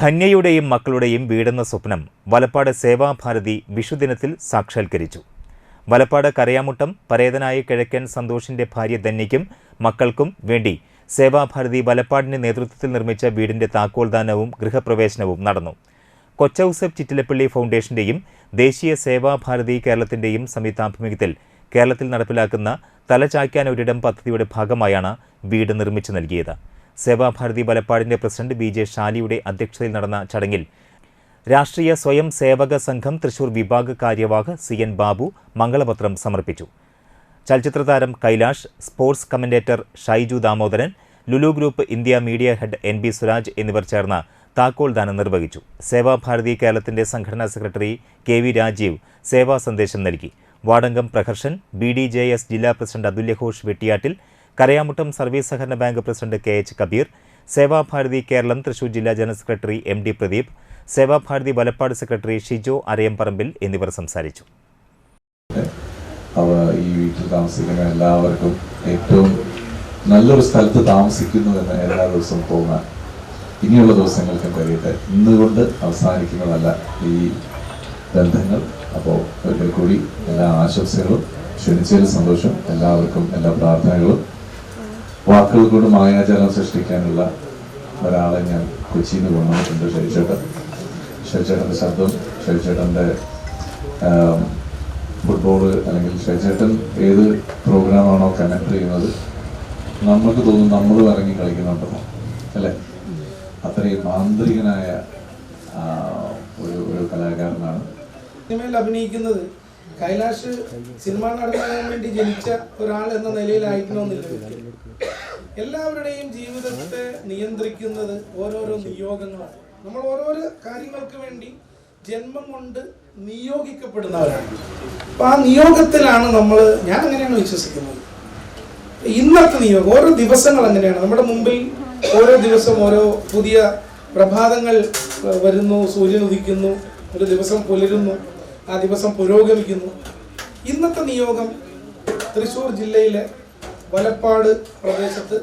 ധന്യയുടെയും മക്കളുടെയും വീടെന്ന സ്വപ്നം വലപ്പാട് സേവാഭാരതി വിഷുദിനത്തിൽ സാക്ഷാത്കരിച്ചു. വലപ്പാട് കരയാമുട്ടം പരേതനായ കിഴക്കൻ സന്തോഷിന്റെ ഭാര്യ ധന്യയ്ക്കും മക്കൾക്കും വേണ്ടി സേവാഭാരതി വലപ്പാടിന്റെ നേതൃത്വത്തിൽ നിർമ്മിച്ച വീടിന്റെ താക്കോൽദാനവും ഗൃഹപ്രവേശനവും നടന്നു. കൊച്ചൌസഫ് ചിറ്റിലപ്പള്ളി ഫൗണ്ടേഷന്റെയും ദേശീയ സേവാഭാരതി കേരളത്തിന്റെയും സംയുക്താഭിമുഖ്യത്തിൽ കേരളത്തിൽ നടപ്പിലാക്കുന്ന തലചായ്ക്കാൻ ഒരിടം പദ്ധതിയുടെ ഭാഗമായാണ് വീട് നിർമ്മിച്ചു നൽകിയത്. സേവാഭാരതി വലപ്പാടിന്റെ പ്രസിഡന്റ് ബി ജെ ഷാലിയുടെ അധ്യക്ഷതയിൽ നടന്ന ചടങ്ങിൽ രാഷ്ട്രീയ സ്വയം സേവക സംഘം തൃശൂർ വിഭാഗ കാര്യവാഹ് സി എൻ ബാബു മംഗളപത്രം സമർപ്പിച്ചു. ചലച്ചിത്ര താരം Kailash sports commentator Shaiju Damodaran Lulu group India media head N B Suraj എന്നിവർ ചേർന്ന താക്കോൽ ദാനം നിർവഹിച്ചു. സേവാഭാരതി കേരളത്തിന്റെ സംഘടനാ സെക്രട്ടറി കെ വി രാജീവ് സേവാ സന്ദേശം നൽകി. വാടങ്കം Praharshan B D J S ജില്ലാ പ്രസിഡന്റ് അതുല്യഘോഷ് വെട്ടിയാട്ടിൽ കരയാമുട്ടം സർവീസ് സഹകരണ bank president K H Kabeer Sevabharathi Keralam Thrissur ജില്ലാ general secretary M D Pradeep Sevabharathi Valappad secretary Shijo Arayamparambil എന്നിവർ സംസാരിച്ചു. ഈ വീട്ടിൽ താമസിക്കുന്ന എല്ലാവർക്കും ഏറ്റവും നല്ലൊരു സ്ഥലത്ത് താമസിക്കുന്നു എന്ന് എല്ലാ ദിവസവും തോന്നാൻ ഇനിയുള്ള ദിവസങ്ങൾക്കും കഴിയട്ടെ ഇന്നുകൊണ്ട് അവസാനിക്കുന്നതല്ല ഈ ബന്ധങ്ങൾ. അപ്പോൾ ഒരിക്കൽ കൂടി എല്ലാ ആശംസകളും ക്ഷണിച്ചതിൽ സന്തോഷം. എല്ലാവർക്കും എല്ലാ പ്രാർത്ഥനകളും. വാക്കുകൾ കൊണ്ട് മായാജാലം സൃഷ്ടിക്കാനുള്ള ഒരാളെ ഞാൻ കൊച്ചിയിൽ നിന്ന് കൊണ്ടുവന്നിട്ടുണ്ട് ഷരിച്ചേട്ടൻ ഷരിച്ചേട്ടന്റെ ശബ്ദം ഷരിച്ചേട്ടന്റെ ഫുട്ബോൾ അല്ലെങ്കിൽ ഷരിച്ചേട്ടൻ ഏത് പ്രോഗ്രാമാണോ കണക്ട് ചെയ്യുന്നത്. നമ്മൾക്ക് തോന്നും നമ്മളും ഇറങ്ങി കളിക്കുന്നുണ്ടെന്നോ അല്ലേ? അത്രയും മാന്ത്രികനായ ഒരു ഒരു കലാകാരനാണ്. സിനിമയിൽ അഭിനയിക്കുന്നത് കൈലാഷ് സിനിമ നടത്താൻ വേണ്ടി ജനിച്ച ഒരാൾ എന്ന നിലയിലായിരിക്കണമെന്നില്ല ഒരിക്കലും. എല്ലാവരുടെയും ജീവിതത്തെ നിയന്ത്രിക്കുന്നത് ഓരോരോ നിയോഗങ്ങളാണ്. നമ്മൾ ഓരോരോ കാര്യങ്ങൾക്ക് വേണ്ടി ജന്മം കൊണ്ട് നിയോഗിക്കപ്പെടുന്നവരാണ്. അപ്പൊ ആ നിയോഗത്തിലാണ് നമ്മൾ ഞാൻ അങ്ങനെയാണ് വിശ്വസിക്കുന്നത്. ഇന്നത്തെ നിയോഗം ഓരോ ദിവസങ്ങൾ അങ്ങനെയാണ്. നമ്മുടെ മുമ്പിൽ ഓരോ ദിവസം ഓരോ പുതിയ പ്രഭാതങ്ങൾ വരുന്നു സൂര്യൻ ഉദിക്കുന്നു ഒരു ദിവസം പുലരുന്നു ആ ദിവസം പുരോഗമിക്കുന്നു. ഇന്നത്തെ നിയോഗം തൃശ്ശൂർ ജില്ലയിലെ വലപ്പാട് പ്രദേശത്ത്